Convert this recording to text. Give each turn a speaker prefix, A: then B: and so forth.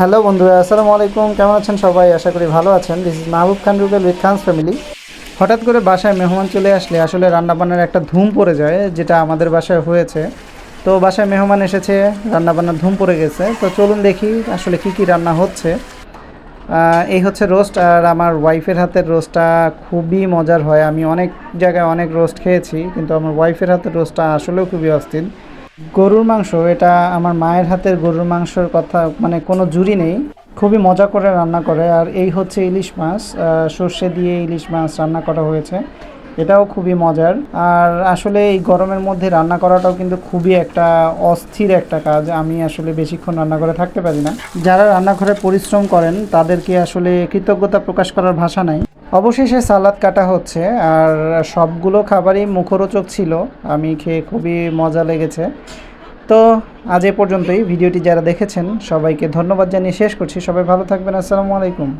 A: Hello বন্ধুরা, আসসালামু আলাইকুম। কেমন আছেন সবাই? আশা করি ভালো আছেন। This is Mahbub Khan Rubel with Khan's family হঠাৎ করে বাসায় মেহমান চলে আসলে আসলে রান্নাবান্নার একটা ধুম পড়ে যায়, যেটা আমাদের বাসায় হয়েছে। তো বাসায় মেহমান এসেছে, রান্নাবান্নার ধুম পড়ে গেছে। তো চলুন দেখি আসলে কি কি রান্না হচ্ছে। এই হচ্ছে রোস্ট আর আমার ওয়াইফের হাতের রোস্টটা খুবই মজার হয়। আমি অনেক জায়গায় অনেক রোস্ট খেয়েছি, কিন্তু আমার ওয়াইফের হাতের রোস্টটা আসলেও খুবই অস্থির। গরুর মাংস, এটা আমার মায়ের হাতের গরুর মাংসর কথা মানে কোনো জুরি নেই। খুবই মজা করে রান্না করে, আর এই হচ্ছে ইলিশ মাছ সর্ষে দিয়ে ইলিশ মাছ রান্না করা হয়েছে। এটাও খুবই মজার। আর আসলে এই গরমের মধ্যে রান্না করাটাও কিন্তু খুবই একটা অস্থির একটা কাজ। আমি আসলে বেশিক্ষণ রান্না করে থাকতে পারি না। যারা রান্নাঘরে পরিশ্রম করেন, তাদেরকে আসলে কৃতজ্ঞতা প্রকাশ করার ভাষা নাই। অবশেষে সালাদ কাটা হচ্ছে, আর সবগুলো খাবারই মুখরোচক ছিল। আমি খেয়ে খুবই মজা লেগেছে। তো আজ এ পর্যন্তই। ভিডিওটি যারা দেখেছেন, সবাইকে ধন্যবাদ জানিয়ে শেষ করছি। সবাই ভালো থাকবেন। আসসালামু আলাইকুম।